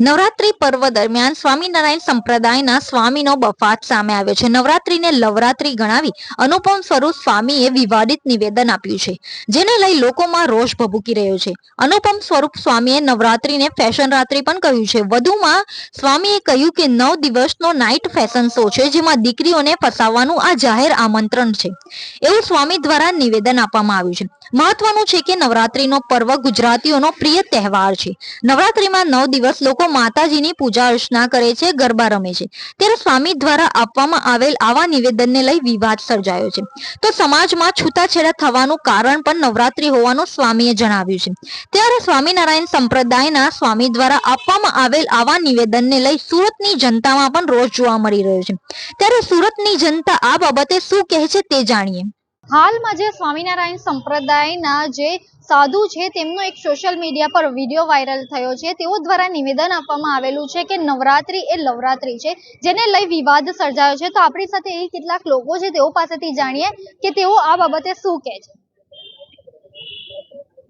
નવરાત્રી પર્વ દરમિયાન સ્વામિનારાયણ સંપ્રદાયના સ્વામીનો બફાટ સામે આવ્યો છે. નવરાત્રીને લવરાત્રી ગણાવી અનુપમ સ્વરૂપ સ્વામીએ વિવાદિત નિવેદન આપ્યું છે, જેને લઈ લોકોમાં રોષ ભભૂકી રહ્યો છે. અનુપમ સ્વરૂપ સ્વામીએ નવરાત્રીને ફેશન રાત્રિ પણ કહ્યું છે. વધુમાં સ્વામીએ કહ્યું કે નવ દિવસનો નાઇટ ફેશન શો છે, જેમાં દીકરીઓને ફસાવવાનું આ જાહેર આમંત્રણ છે. એવું સ્વામી દ્વારા નિવેદન આપવામાં આવ્યું છે. મહત્વનું છે કે નવરાત્રીનો પર્વ ગુજરાતીઓનો પ્રિય તહેવાર છે. નવરાત્રીમાં નવ દિવસ લોકો માતાજીની પૂજા અર્ચના કરે છે, ગરબા રમે છે. ત્યારે સ્વામી દ્વારા આપવામાં આવેલ આવા નિવેદનને લઈ વિવાદ સર્જાયો છે. તો સમાજમાં છૂતાછેડા થવાનું કારણ પણ નવરાત્રી હોવાનું સ્વામીએ જણાવ્યું છે. ત્યારે સ્વામિનારાયણ સંપ્રદાયના સ્વામી દ્વારા આપવામાં આવેલ આવા નિવેદનને લઈ સુરતની જનતામાં પણ રોષ જોવા મળી રહ્યો છે. ત્યારે સુરતની જનતા આ બાબતે શું કહે છે તે જાણીએ. હાલમાં જે સ્વામિનારાયણ સંપ્રદાયના જે સાધુ છે, તેમનો એક સોશિયલ મીડિયા પર વીડિયો વાયરલ થયો છે. તેઓ દ્વારા નિવેદન આપવામાં આવેલું છે કે નવરાત્રી એ લવરાત્રી છે, જેને લઈ વિવાદ સર્જાયો છે. તો આપણી સાથે એ કેટલાક લોકો છે, તેઓ પાસેથી જાણીએ કે તેઓ આ બાબતે શું કહે છે.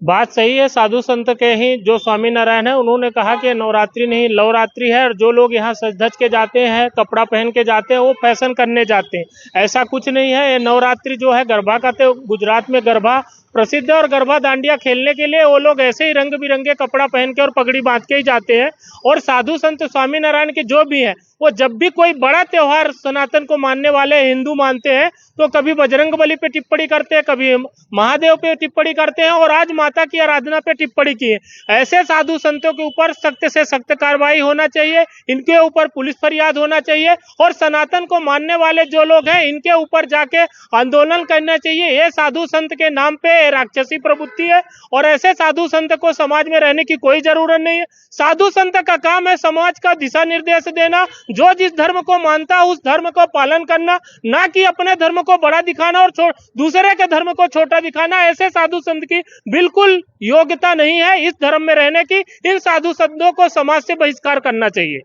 बात सही है, साधु संत के ही, जो स्वामी नारायण है, उन्होंने कहा कि नवरात्रि नहीं, लवरात्रि है, और जो लोग यहाँ सज धज के जाते हैं, कपड़ा पहन के जाते हैं, वो फ़ैशन करने जाते हैं। ऐसा कुछ नहीं है, ये नवरात्रि जो है, गरबा का तो गुजरात में गरबा प्रसिद्ध है और गरबा दांडिया खेलने के लिए वो लोग ऐसे ही रंग बिरंगे कपड़ा पहन के और पगड़ी बाँध के ही जाते हैं। और साधु संत स्वामी नारायण के जो भी हैं, वो जब भी कोई बड़ा त्यौहार सनातन को मानने वाले हिंदू मानते हैं तो कभी बजरंग बली पे टिप्पणी करते हैं, कभी महादेव पे टिप्पणी करते हैं और आज माता की आराधना पे टिप्पणी की है। ऐसे साधु संतों के ऊपर सख्त से सख्त कार्रवाई होना चाहिए, इनके ऊपर पुलिस फरियाद होना चाहिए और सनातन को मानने वाले जो लोग हैं, इनके ऊपर जाके आंदोलन करना चाहिए। ये साधु संत के नाम पे राक्षसी प्रवृत्ति है, और ऐसे साधु संत को समाज में रहने की कोई ज़रूरत नहीं है। साधु संत का काम है समाज का दिशा निर्देश देना, जो जिस धर्म को मानता है उस धर्म को पालन करना, ना कि अपने धर्म को बड़ा दिखाना और दूसरे के धर्म को छोटा दिखाना। ऐसे साधु संत की बिल्कुल योग्यता नहीं है इस धर्म में रहने की। इन साधु संतों को समाज से बहिष्कार करना चाहिए।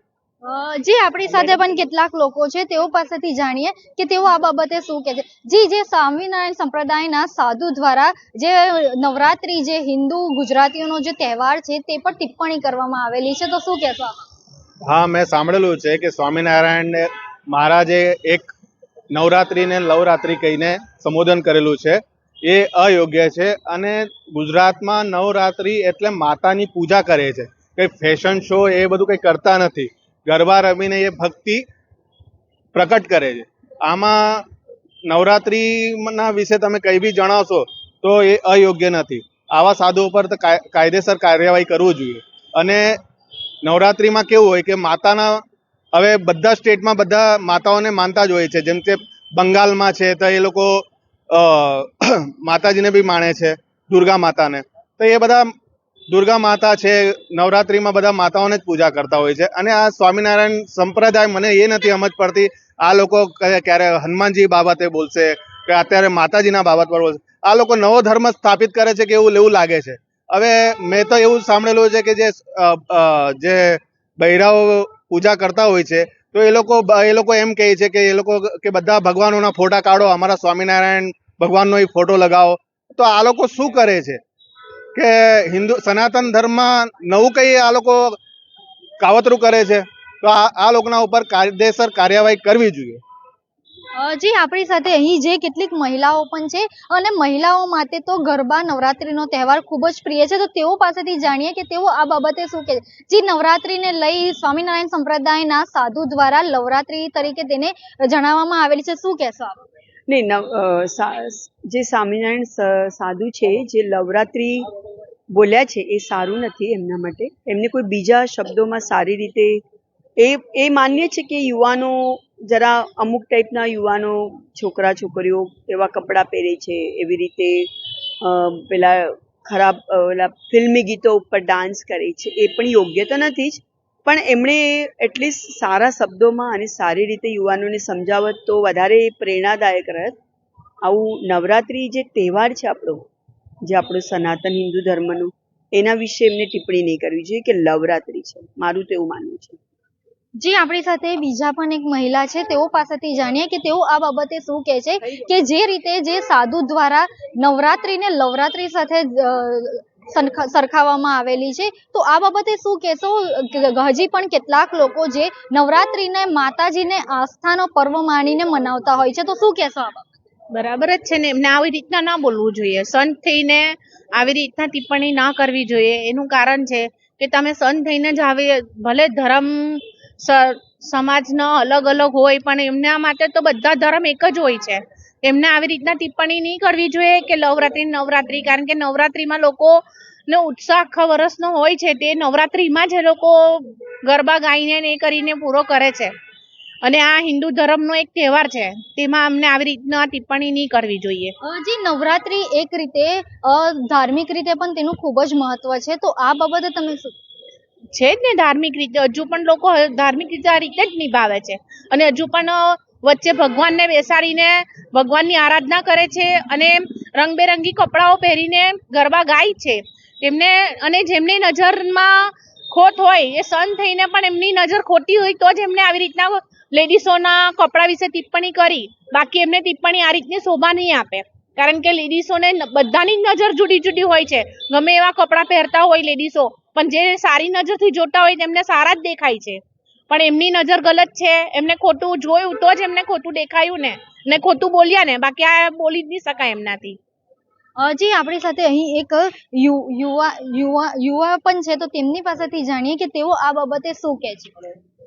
જી આપણી સાથે પણ કેટલાક લોકો છે, તેઓ પાસેથી જાણીએ કે તેઓ આ બાબતે શું કહે છે. જી, જે સ્વામિનારાયણ સંપ્રદાયના સાધુ દ્વારા જે નવરાત્રી, જે હિન્દુ ગુજરાતીઓનો જે તહેવાર છે, તે પર ટિપ્પણી કરવામાં આવેલી છે, તો શું કહેશો હા, મેં સાંભળેલું છે કે સ્વામિનારાયણ મહારાજે એક નવરાત્રીને લવરાત્રી કહીને સંબોધન કરેલું છે. એ અયોગ્ય છે અને ગુજરાતમાં નવરાત્રિ એટલે માતાની પૂજા કરે છે. કંઈ ફેશન શો એ બધું કંઈ કરતા નથી. ગરબા રમીને એ ભક્તિ પ્રકટ કરે છે. આમાં નવરાત્રિના વિશે તમે કંઈ બી જણાવશો તો એ અયોગ્ય નથી. આવા સાધુ ઉપર તો કાયદેસર કાર્યવાહી કરવું જોઈએ. અને નવરાત્રિમાં કેવું હોય કે માતાના, હવે બધા સ્ટેટમાં બધા માતાઓને માનતા જ હોય છે. જેમ કે બંગાળમાં છે તો એ લોકો માતાજીને બી માણે છે, દુર્ગા માતાને. તો એ બધા દુર્ગા માતા છે, નવરાત્રિમાં બધા માતાઓને જ પૂજા કરતા હોય છે. અને આ સ્વામિનારાયણ સંપ્રદાય મને એ નથી સમજ પડતી. આ લોકો ક્યારે હનુમાનજી બાબતે બોલશે, કે અત્યારે માતાજીના બાબત પર બોલશે. આ લોકો નવો ધર્મ સ્થાપિત કરે છે કે એવું એવું લાગે છે. હવે મેં તો એવું સાંભળેલું છે કે જે જે બૈરાઓ પૂજા કરતા હોય છે, તો એ લોકો એ લોકો એમ કહે છે કે એ લોકો કે બધા ભગવાનોના ફોટા કાઢો, અમારા સ્વામિનારાયણ ભગવાનનો એ ફોટો લગાવો. તો આ લોકો શું કરે છે? કે હિન્દુ સનાતન ધર્મમાં નવું કંઈ આ લોકો કાવતરું કરે છે, તો આ લોકોના ઉપર કાયદેસર કાર્યવાહી કરવી જોઈએ. જી, આપણી સાથે અહીં જે કેટલીક મહિલાઓ પણ છે, અને મહિલાઓ માટે તો ગરબા નવરાત્રીનો તહેવાર ખૂબ જ પ્રિય છે, તો તેઓ પાસેથી જાણીએ કે તેઓ આ બાબતે શું કહે જી નવરાત્રીને લઈ સ્વામિનારાયણ સંપ્રદાયના સાધુ દ્વારા નવરાત્રી તરીકે તેને જણાવવામાં આવેલી છે, શું કહેશો આપ? સા- જે સ્વામિનારાયણ સાધુ છે, જે નવરાત્રિ બોલ્યા છે, એ સારું નથી એમના માટે. એમને કોઈ બીજા શબ્દોમાં સારી રીતે, એ એ માન્ય છે કે યુવાનો જરા અમુક ટાઈપના યુવાનો છોકરા, છોકરીઓ એવા કપડાં પહેરે છે, એવી રીતે પેલા ખરાબ પેલા ફિલ્મી ગીતો ઉપર ડાન્સ કરે છે, એ પણ યોગ્ય તો નથી જ પણ એમણે એટલીસ્ટ સારા શબ્દોમાં અને સારી રીતે યુવાનોને સમજાવત તો વધારે પ્રેરણાદાયક રહેત. આવું નવરાત્રિ જે તહેવાર છે આપણો, જે આપણો સનાતન હિન્દુ ધર્મનો, એના વિશે એમને ટિપ્પણી નહીં કરવી જોઈએ કે નવરાત્રિ છે. મારું તો એવું માનવું છે. જી, આપણી સાથે બીજા પણ એક મહિલા છે. તેઓ પાસેથી જાણીએ કે તેઓ આ બાબતે શું કહે છે કે જે રીતે જે સાધુ દ્વારા નવરાત્રિને લવરાત્રિ સાથે સરખાવવામાં આવેલી છે. તો આ બાબતે શું કહેશો? હજી પણ કેટલાક લોકો જે નવરાત્રિને માતાજીને આસ્થાનો પર્વ માનીને મનાવતા હોય છે. તો શું કહેશો આ? બરાબર જ છે ને. એમને આવી રીતના ના બોલવું જોઈએ. સંત થઈને આવી રીતના ટિપ્પણી ના કરવી જોઈએ. એનું કારણ છે કે તમે સંત થઈને જ આવી ભલે ધર્મ સમાજના અલગ અલગ હોય, પણ એમના માટે તો બધા ધર્મ એક જ હોય છે. એમને આવી રીતના ટિપ્પણી નહીં કરવી જોઈએ કે નવરાત્રિ નવરાત્રી કારણ કે નવરાત્રીમાં લોકો નો ઉત્સાહ આખા વર્ષનો હોય છે તે નવરાત્રીમાં જ એ લોકો ગરબા ગાઈને ને એ કરીને પૂરો કરે છે. અને આ હિન્દુ ધર્મનો એક તહેવાર છે તેમાં અમને આવી રીતના ટિપ્પણી નહીં કરવી જોઈએ. હજી જી નવરાત્રી એક રીતે ધાર્મિક રીતે પણ તેનું ખૂબ જ મહત્વ છે તો આ બાબતે તમે શું? છે જ ને ધાર્મિક રીતે હજુ પણ લોકો ધાર્મિક રીતે આ રીતે જ નિભાવે છે. અને હજુ પણ વચ્ચે ભગવાનને બેસાડીને ભગવાનની આરાધના કરે છે અને રંગબેરંગી કપડાઓ પહેરીને ગરબા ગાય છે. તેમને અને જેમની નજરમાં ખોટ હોય, એ સન થઈને પણ એમની નજર ખોટી હોય તો જ એમને આવી રીતના લેડીસોના કપડા વિશે ટિપ્પણી કરી. બાકી એમને ટિપ્પણી આ રીતની શોભા નહીં આપે. કારણ કે લેડીસોને બધાની નજર જુદી જુદી હોય છે. ગમે એવા કપડાં પહેરતા હોય લેડીસો, પણ જે સારી નજરથી જોતા હોય તેમને સારા જ દેખાય છે. પણ એમની નજર ગલત છે. એમને ખોટું જોયું તો જ એમને ખોટું દેખાયું ને. ને ખોટું બોલ્યા ને. બાકી આ બોલી જ નહીં શકાય એમનાથી. જી આપણી સાથે અહીં એક યુ- યુવા યુવા યુવા પણ છે તો તેમની પાસેથી જાણીએ કે તેઓ આ બાબતે શું કહે છે.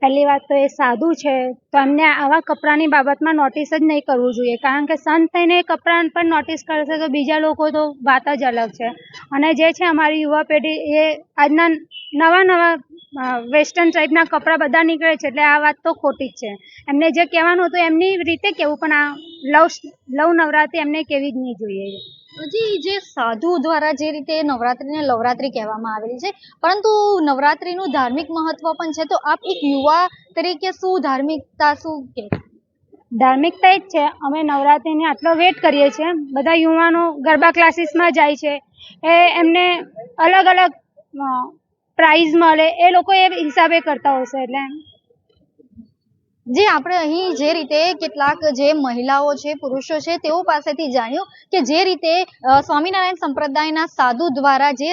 પહેલી વાત તો એ સાદું છે. તો એમને આવા કપડાની બાબતમાં નોટિસ જ નહીં કરવું જોઈએ. કારણ કે સંત થઈને કપડા કપડાં પર નોટિસ કરશે તો બીજા લોકો તો વાત જ અલગ છે. અને જે છે અમારી યુવા પેઢી એ આજના નવા નવા વેસ્ટર્ન ટાઈપના કપડાં બધા નીકળે છે એટલે આ વાત તો ખોટી જ છે. એમને જે કહેવાનું હતું એમની રીતે કહેવું પણ આ લવ લવ નવરાત્રી એમને કેવી જ નહીં જોઈએ. જી જે સાધુ દ્વારા જે રીતે નવરાત્રીને નવરાત્રી કહેવામાં આવેલી છે પરંતુ નવરાત્રીનું ધાર્મિક મહત્વ પણ છે તો આપ એક યુવા તરીકે શું ધાર્મિકતા શું કે ધાર્મિકતા જ છે. અમે નવરાત્રિને આટલો વેટ કરીએ છીએ. બધા યુવાનો ગરબા ક્લાસીસમાં જાય છે. એ એમને અલગ અલગ પ્રાઇઝ મળે એ લોકો એ હિસાબે કરતા હશે એટલે જે આપણે અહીં જે રીતે કેટલાક જે મહિલાઓ છે પુરુષો છે તેઓ પાસેથી જાણ્યું કે જે રીતે સ્વામિનારાયણ સંપ્રદાયના સાધુ દ્વારા જે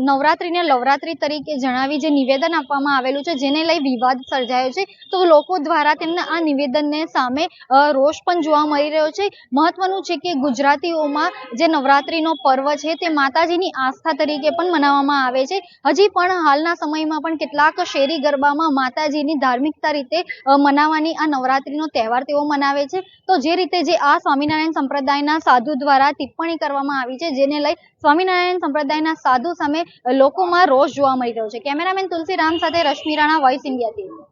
નવરાત્રિને નવરાત્રીને તરીકે જણાવી જે નિવેદન આપવામાં આવેલું છે જેને લઈ વિવાદ સર્જાયો છે તો લોકો દ્વારા તેમના આ નિવેદનને સામે રોષ પણ જોવા મળી રહ્યો છે. મહત્વનું છે કે ગુજરાતીઓમાં જે નવરાત્રીનો પર્વ છે તે માતાજીની આસ્થા તરીકે પણ મનાવવામાં આવે છે. હજી પણ હાલના સમયમાં પણ કેટલાક શેરી ગરબામાં માતાજીની ધાર્મિકતા રીતે અ, મનાવવાની આ નવરાત્રીનો તહેવાર તેઓ મનાવે છે. તો જે રીતે જે આ સ્વામિનારાયણ સંપ્રદાયના સાધુ દ્વારા ટિપ્પણી કરવામાં આવી છે, જેને લઈ સ્વામિનારાયણ સંપ્રદાયના સાધુ સામે લોકોમાં રોષ જોવા મળી રહ્યો છે. કેમેરામેન તુલસી રામ સાથે Rashmi Rana voice India TV